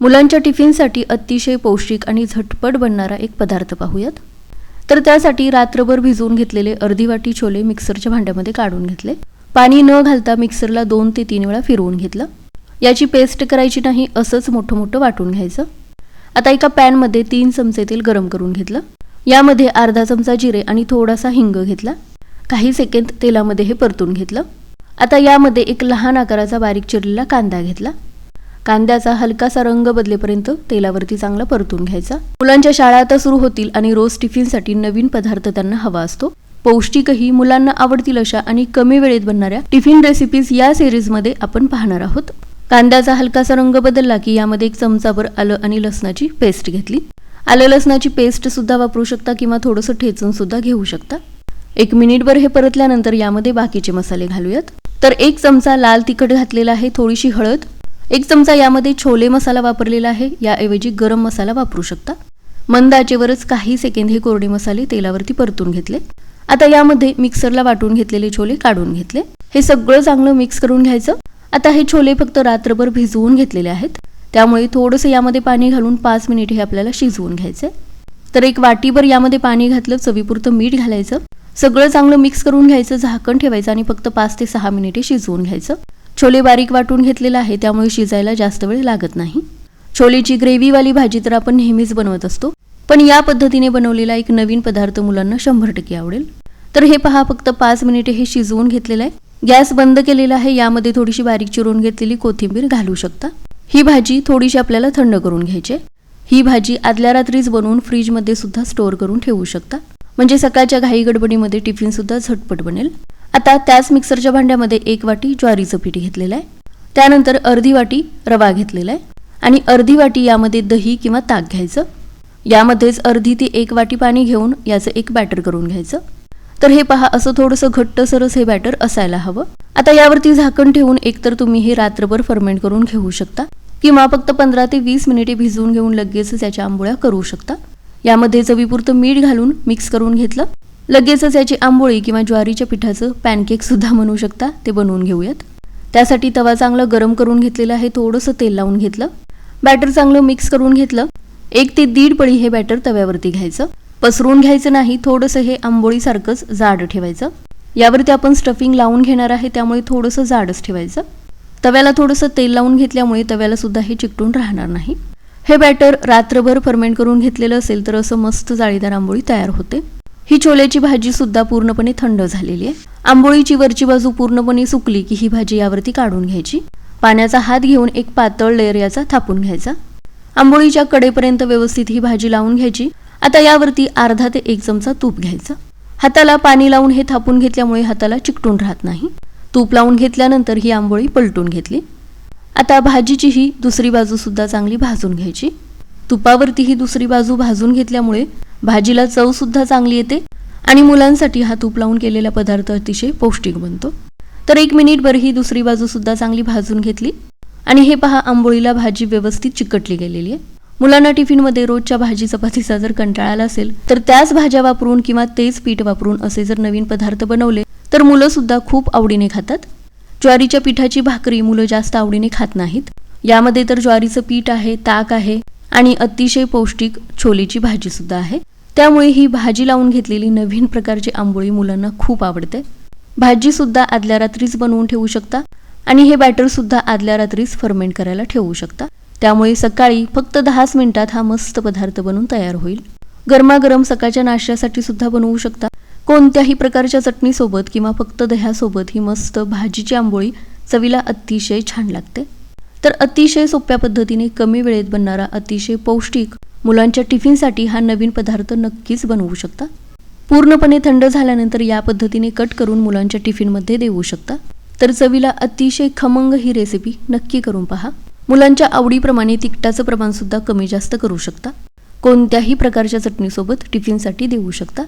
मुलांच्या टिफिनसाठी अतिशय पौष्टिक आणि झटपट बनणारा एक पदार्थ पाहूयात. तर त्यासाठी रात्रभर भिजवून घेतलेले अर्धी वाटी छोले मिक्सरच्या भांड्यामध्ये काढून घेतले. पाणी न घालता मिक्सरला दोन ते तीन वेळा फिरवून घेतलं. याची पेस्ट करायची नाही असंच मोठं मोठं वाटून घ्यायचं. आता एका पॅनमध्ये तीन चमचे तेल गरम करून घेतलं. यामध्ये अर्धा चमचा जिरे आणि थोडासा हिंग घेतला. काही सेकंद तेलामध्ये हे परतून घेतलं. आता यामध्ये एक लहान आकाराचा बारीक चिरलेला कांदा घेतला. कांद्याचा हलकासा रंग बदलेपर्यंत तेलावरती चांगला परतून घ्यायचा. मुलांच्या शाळा आता सुरू होतील आणि रोज टिफिनसाठी नवीन पदार्थ त्यांना हवा असतो. पौष्टिकही मुलांना आवडतील अशा आणि कमी वेळेत बनणाऱ्या टिफिन रेसिपीज या सिरीजमध्ये आपण पाहणार आहोत. कांद्याचा हलकासा रंग बदलला की यामध्ये एक चमचाभर आलं आणि लसणाची पेस्ट घेतली. आलं लसणाची पेस्ट सुद्धा वापरू शकता किंवा थोडंसं ठेचून सुद्धा घेऊ शकता. एक मिनिटभर हे परतल्यानंतर यामध्ये बाकीचे मसाले घालूयात. तर एक चमचा लाल तिखट घातलेला आहे थोडीशी हळद एक चमचा यामध्ये छोले मसाला वापरलेला आहे. याऐवजी गरम मसाला वापरू शकता. मंद आचेवरच काही सेकंद हे कोरडे मसाले तेलावरती परतून घेतले. आता यामध्ये मिक्सरला वाटून घेतलेले छोले काढून घेतले. हे सगळं चांगलं मिक्स करून घ्यायचं. आता हे छोले फक्त रात्रभर भिजवून घेतलेले आहेत. त्यामुळे थोडंसं यामध्ये पाणी घालून पाच मिनिट हे आपल्याला शिजवून घ्यायचे तर एक वाटीभर यामध्ये पाणी घातलं चवीपुरतं मीठ घालायचं. सगळं चांगलं मिक्स करून घ्यायचं झाकण ठेवायचं आणि फक्त पाच ते सहा मिनिटे शिजवून घ्यायचं. छोले बारीक वाटून घेतलेला आहे त्यामुळे शिजायला जास्त वेळ लागत नाही. छोलेची ग्रेव्हीवाली भाजी तर आपण नेहमीच बनवत असतो पण या पद्धतीने बनवलेला एक नवीन पदार्थ मुलांना शंभर टक्के आवडेल. तर हे पहा फक्त पाच मिनिटे हे शिजवून घेतलेलं आहे. गॅस बंद केलेला आहे यामध्ये थोडीशी बारीक चिरून घेतलेली कोथिंबीर घालू शकता. ही भाजी थोडीशी आपल्याला थंड करून घ्यायची ही भाजी आदल्या रात्रीच बनवून फ्रीजमध्ये सुद्धा स्टोअर करून ठेवू शकता. म्हणजे सकाळच्या घाई गडबडीमध्ये टिफिन सुद्धा झटपट बनेल. आता त्याच मिक्सरच्या भांड्यामध्ये एक वाटी ज्वारीचं पीठ घेतलेलं आहे. त्यानंतर अर्धी वाटी रवा घेतलेला आहे. आणि अर्धी वाटी यामध्ये दही किंवा ताक घ्यायचं. यामध्येच अर्धी ती एक वाटी पाणी घेऊन याचं एक बॅटर करून घ्यायचं. तर हे पहा असं थोडंसं घट्ट सरस हे बॅटर असायला हवं. आता यावरती झाकण ठेवून एकतर तुम्ही हे रात्रभर फर्मेंट करून घेऊ शकता. किंवा फक्त पंधरा ते वीस मिनिटे भिजवून घेऊन लगेचच याच्या आंबोळ्या करू शकता. यामध्ये चवीपुरतं मीठ घालून मिक्स करून घेतलं. लगेचच याची आंबोळी किंवा ज्वारीच्या पिठाचं पॅनकेक सुद्धा शकता ते बनवून घेऊयात. त्यासाठी तवा चांगला गरम करून घेतलेला आहे थोडंसं तेल लावून घेतलं. बॅटर चांगलं मिक्स करून घेतलं. एक ते दीड पळी हे बॅटर तव्यावरती घ्यायचं. पसरून घ्यायचं नाही थोडंसं हे आंबोळीसारखंच जाड ठेवायचं. यावरती आपण स्टफिंग लावून घेणार आहे त्यामुळे थोडंसं जाडच ठेवायचं. तव्याला थोडंसं तेल लावून घेतल्यामुळे तव्याला सुद्धा हे चिकटून राहणार नाही. हे बॅटर रात्रभर फर्मेंट करून घेतलेलं असेल तर असं मस्त जाळीदार आंबोळी तयार होते. ही छोल्याची भाजी सुद्धा पूर्णपणे थंड झालेली आहे. आंबोळीची वरची बाजू पूर्णपणे सुकली की ही भाजी यावरती काढून घ्यायची. पाण्याचा हात घेऊन एक पातळ लेअर याचा थापून घ्यायचा. आंबोळीच्या कडेपर्यंत व्यवस्थित ही भाजी लावून घ्यायची. आता यावरती अर्धा ते एक चमचा तूप घ्यायचं. हाताला पाणी लावून हे थापून घेतल्यामुळे हाताला चिकटून राहत नाही. तूप लावून घेतल्यानंतर ही आंबोळी पलटून घेतली. आता भाजीची ही दुसरी बाजू सुद्धा चांगली भाजून घ्यायची. तुपावरती ही दुसरी बाजू भाजून घेतल्यामुळे भाजीला चव सुद्धा चांगली येते आणि मुलांसाठी हा तूप लावून केलेला पदार्थ अतिशय पौष्टिक बनतो. तर एक मिनिटभर ही दुसरी बाजू सुद्धा चांगली भाजून घेतली. आणि हे पहा आंबोळीला भाजी व्यवस्थित चिकटली गेलेली आहे. मुलांना टिफिनमध्ये रोजच्या भाजी चपातीचा जर कंटाळा आला असेल तर त्याच भाज्या वापरून किंवा तेच पीठ वापरून असे जर नवीन पदार्थ बनवले तर मुलं सुद्धा खूप आवडीने खातात. ज्वारीच्या पिठाची भाकरी मुलं जास्त आवडीने खात नाहीत. यामध्ये तर ज्वारीचं पीठ आहे ताक आहे आणि अतिशय पौष्टिक छोलेची भाजी सुद्धा आहे. त्यामुळे ही भाजी लावून घेतलेली नवीन प्रकारची आंबोळी मुलांना खूप आवडते. भाजी सुद्धा आदल्या रात्रीच बनवून ठेवू शकता आणि हे बॅटर सुद्धा आदल्या रात्रीच फर्मेंट करायला ठेवू शकता. त्यामुळे सकाळी फक्त दहाच मिनिटात हा मस्त पदार्थ बनून तयार होईल. गरमागरम सकाळच्या नाश्त्यासाठी सुद्धा बनवू शकता. कोणत्याही प्रकारच्या चटणीसोबत किंवा फक्त दह्यासोबत ही मस्त भाजीची आंबोळी चवीला अतिशय छान लागते. तर अतिशय सोप्या पद्धतीने कमी वेळेत बनणारा अतिशय पौष्टिक मुलांच्या टिफिनसाठी हा नवीन पदार्थ नक्कीच बनवू शकता. पूर्णपणे थंड झाल्यानंतर या पद्धतीने कट करून मुलांच्या टिफिनमध्ये देऊ शकता. तर चवीला अतिशय खमंग ही रेसिपी नक्की करून पहा. मुलांच्या आवडीप्रमाणे तिखटाचं प्रमाण सुद्धा कमी जास्त करू शकता. कोणत्याही प्रकारच्या चटणीसोबत टिफिनसाठी देऊ शकता.